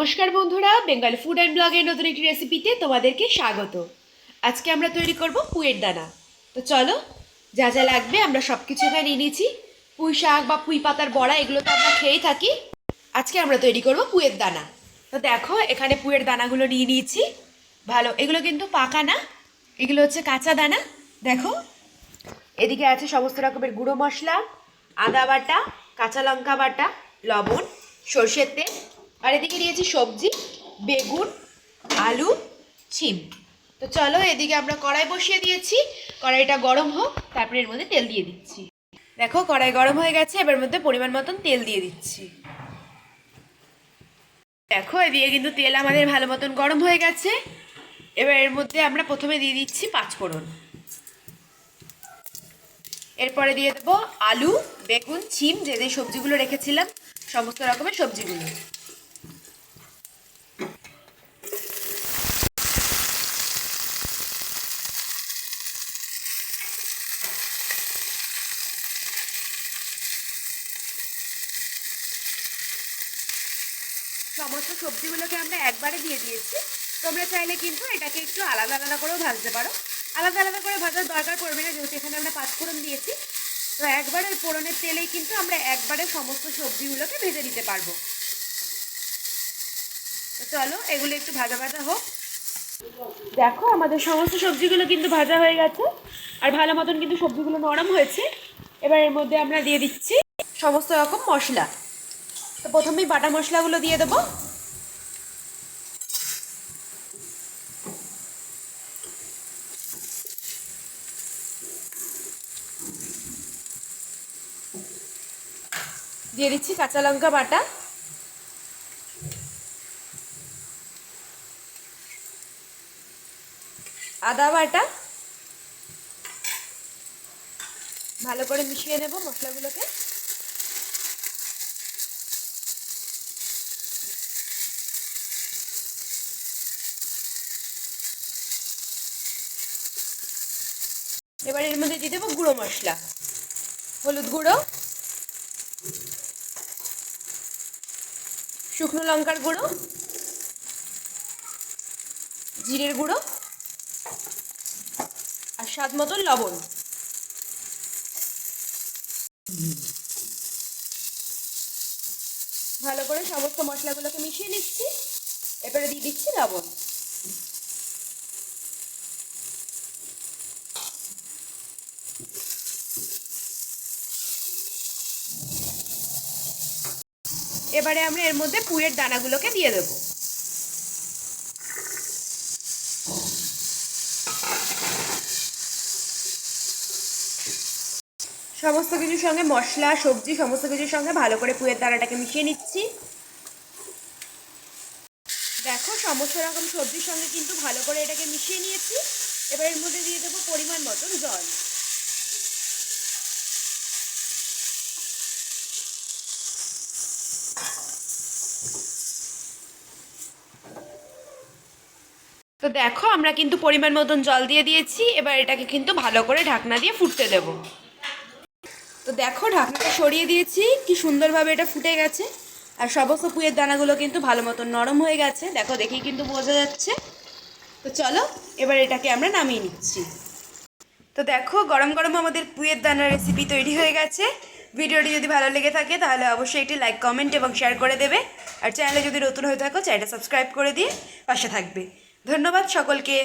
নমস্কার বন্ধুরা, Bengal food and ব্লগের নতুন একটি রেসিপিতে তোমাদেরকে স্বাগত। আজকে আমরা তৈরি করব পুঁয়ের দানা। তো চলো, যা যা লাগবে আমরা সব কিছু এখানে নিয়ে নিয়েছি। পুঁই শাক বা পুঁই পাতার বড়া, এগুলো তো আমরা খেয়েই থাকি। আজকে আমরা তৈরি করব পুঁয়ের দানা। তো দেখো, এখানে পুঁয়ের দানাগুলো নিয়ে নিয়েছি। ভালো, এগুলো কিন্তু পাকা না, এগুলো হচ্ছে কাঁচা দানা। দেখো, এদিকে আছে সমস্ত রকমের গুঁড়ো মশলা, আদা বাটা, কাঁচা লঙ্কা বাটা, লবণ, সর্ষের তেল আর এদিকে দিয়েছি সবজি, বেগুন, আলু, ছিম। তো চলো এদিকে আমরা কড়াই বসিয়ে দিয়েছি। কড়াইটা গরম হোক, তারপরে এর মধ্যে তেল দিয়ে দিচ্ছি। দেখো, কড়াই গরম হয়ে গেছে, এবার মধ্যে পরিমাণ মতন তেল দিয়ে দিচ্ছি। দেখো, এদিকে কিন্তু তেল আমাদের ভালো মতন গরম হয়ে গেছে। এবার এর মধ্যে আমরা প্রথমে দিয়ে দিচ্ছি পাঁচফোড়ন। এরপরে দিয়ে দেবো আলু, বেগুন, ছিম, যে যে সবজিগুলো রেখেছিলাম, সমস্ত রকমের সবজিগুলো। সমস্ত সবজিগুলোকে আমরা একবারে দিয়ে দিয়েছি। তোমরা চাইলে কিন্তু এটাকে একটু আলাদা আলাদা করেও ভাজতে পারো। আলাদা আলাদা করে ভাজার দরকার পড়বে না, যেহেতু এখানে আমরা পাঁচফোড়ন দিয়েছি। তো একবার ওই ফোড়নের তেলেই কিন্তু আমরা একবারে সমস্ত সবজিগুলোকে ভেজে নিতে পারব। তো চলো, এগুলো একটু ভাজা ভাজা হোক। দেখো, আমাদের সমস্ত সবজিগুলো কিন্তু ভাজা হয়ে গেছে। আর ভালো মতন কিন্তু সবজিগুলো নরম হয়েছে। এবার এর মধ্যে আমরা দিয়ে দিচ্ছি সমস্ত রকম মশলা। তো প্রথমেই বাটা মশলাগুলো দিয়ে দেবো। দিয়ে দিচ্ছি কাঁচা লঙ্কা বাটা। আদা বাটা। ভালো করে মিশিয়ে নেব মশলাগুলোকে। এবার এর মধ্যে দিয়ে দেবো গুঁড়ো মশলা। হলুদ গুঁড়ো, শুকনো লঙ্কার গুঁড়ো, জিরের গুঁড়ো, আর স্বাদ মতন লবণ। ভালো করে সমস্ত মশলাগুলোকে মিশিয়ে নিচ্ছি। এবারে দিয়ে দিচ্ছি লবণ। এবারে আমরা এর মধ্যে পুয়ের দানাগুলোকে দিয়ে দেবো। সমস্ত কিছুর সঙ্গে মশলা, সবজি, সমস্ত কিছুর সঙ্গে ভালো করে পুয়ের দানাটাকে মিশিয়ে নিচ্ছি। দেখো, সমস্ত রকম সবজির সঙ্গে কিন্তু ভালো করে এটাকে মিশিয়ে নিয়েছি। এবার এর মধ্যে দিয়ে দেবো পরিমাণ মতন জল। তো দেখো, আমরা কিন্তু পরিমাণ মতন জল দিয়ে দিয়েছি, এবার এটাকে কিন্তু ভালো করে ঢাকনা দিয়ে ফুটতে দেব। তো দেখো, ঢাকনাটা সরিয়ে দিয়েছি, কি সুন্দরভাবে এটা ফুটে গেছে। আর সমস্ত পুয়ের দানাগুলো কিন্তু ভালো মতন নরম হয়ে গেছে। দেখো, দেখেই কিন্তু বোঝা যাচ্ছে। তো চলো, এবার এটাকে আমরা নামিয়ে নিচ্ছি। তো দেখো, গরম গরম আমাদের পুয়ের দানার রেসিপি তৈরি হয়ে গেছে। ভিডিওটি যদি ভালো লেগে থাকে, তাহলে অবশ্যই একটি লাইক কমেন্ট এবং শেয়ার করে দেবে। আর চ্যানেলে যদি নতুন হয়ে থাকো চ্যানেলটা সাবস্ক্রাইব করে দিয়ে পাশে থাকবে। ধন্যবাদ সকলকে।